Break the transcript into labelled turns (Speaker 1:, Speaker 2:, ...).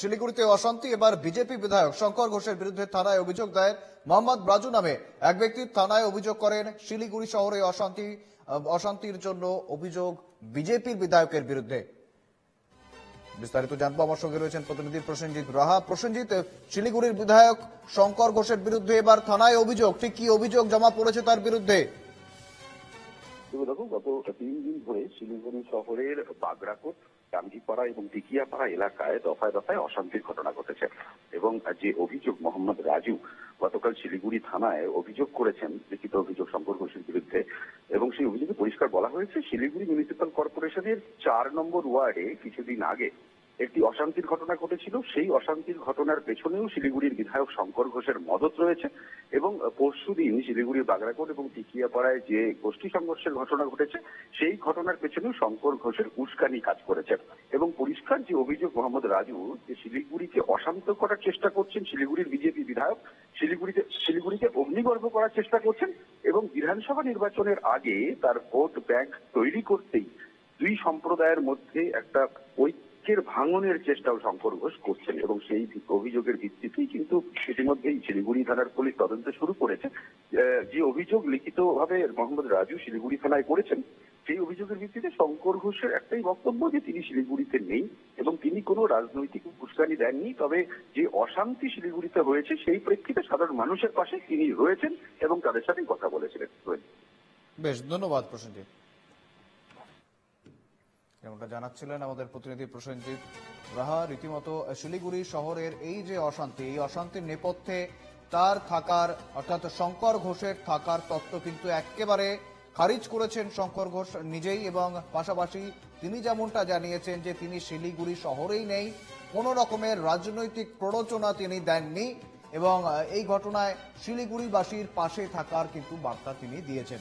Speaker 1: শিলিগুড়িতে অশান্তি। এবার বিজেপি বিধায়ক শঙ্কর ঘোষের বিরুদ্ধে থানায় অভিযোগ দায়ের মোহাম্মদ রাজু নামে এক ব্যক্তি থানায় অভিযোগ করেন, শিলিগুড়ি শহরে অশান্তি অশান্তির জন্য অভিযোগ বিজেপির বিধায়কের বিরুদ্ধে। বিস্তারিত জানব। আমার সঙ্গে রয়েছেন প্রতিনিধি প্রসেনজিৎ রাহা। প্রসেনজিৎ, শিলিগুড়ির বিধায়ক শঙ্কর ঘোষের বিরুদ্ধে এবার থানায় অভিযোগ। ঠিক কি অভিযোগ জমা পড়েছে তার বিরুদ্ধে?
Speaker 2: দেখো গত তিন দিন ধরে শিলিগুড়ি শহরের বাগড়াকোট টাঙ্গিপাড়া এবং টিকিয়াপাড়া এলাকায় দফায় দফায় অশান্তির ঘটনা ঘটেছে এবং যে অভিযোগ মোহাম্মদ রাজু গতকাল শিলিগুড়ি থানায় অভিযোগ করেছেন, লিখিত অভিযোগ শঙ্কর ঘোষের বিরুদ্ধে এবং সেই অভিযোগে পরিষ্কার বলা হয়েছে, শিলিগুড়ি মিউনিসিপ্যাল কর্পোরেশনের চার নম্বর ওয়ার্ডে কিছুদিন আগে একটি অশান্তির ঘটনা ঘটেছিল। সেই অশান্তির ঘটনার পেছনেও শিলিগুড়ির বিধায়ক শঙ্কর ঘোষের মদত রয়েছে এবং পরশুদিন শিলিগুড়ির বাগড়াকোট এবং টিকিয়াপাড়ায় যে গোষ্ঠী সংঘর্ষের ঘটনা ঘটেছে, সেই ঘটনার পেছনেও শঙ্কর ঘোষের উস্কানি কাজ করেছে এবং পরিষ্কার যে অভিযোগ মোহাম্মদ রাজু, যে শিলিগুড়িকে অশান্ত করার চেষ্টা করছেন শিলিগুড়ির বিজেপি বিধায়ক, শিলিগুড়িতে শিলিগুড়িকে অগ্নিগর্ভ করার চেষ্টা করছেন এবং বিধানসভা নির্বাচনের আগে তার ভোট ব্যাংক তৈরি করতেই দুই সম্প্রদায়ের মধ্যে একটা ঐক্যের ভাঙনের চেষ্টাও শঙ্কর ঘোষ করছেন এবং সেই অভিযোগের ভিত্তিতেই কিন্তু ইতিমধ্যেই শিলিগুড়ি থানার পুলিশ তদন্ত শুরু করেছে। যে অভিযোগ লিখিতভাবে মোহাম্মদ রাজু শিলিগুড়ি থানায় করেছেন, সেই অভিযোগের ভিত্তিতে শঙ্কর ঘোষের একটাই বক্তব্য যে তিনি শিলিগুড়িতে নেই এবং তিনি কোনো রাজনৈতিক উস্কানি দেননি, তবে যে অশান্তি শিলিগুড়িতে হয়েছে সেই প্রেক্ষিতে সাধারণ মানুষের পাশে তিনি রয়েছেন এবং তাদের সাথে কথা বলেছিলেন।
Speaker 1: বেশ, ধন্যবাদ প্রসেনজিৎ। যেমনটা জানাচ্ছিলেন আমাদের প্রতিনিধি প্রসেনজিৎ রাহা, রীতিমতো শিলিগুড়ি শহরের এই যে অশান্তি, এই অশান্তির নেপথ্যে তার থাকার, অর্থাৎ শঙ্কর ঘোষের থাকার তত্ত্ব কিন্তু একেবারে খারিজ করেছেন শঙ্কর ঘোষ নিজেই এবং পাশাপাশি তিনি যেমনটা জানিয়েছেন যে তিনি শিলিগুড়ি শহরেই নেই, কোনো রকমের রাজনৈতিক প্ররোচনা তিনি দেননি এবং এই ঘটনায় শিলিগুড়িবাসীর পাশে থাকার কিন্তু বার্তা তিনি দিয়েছেন।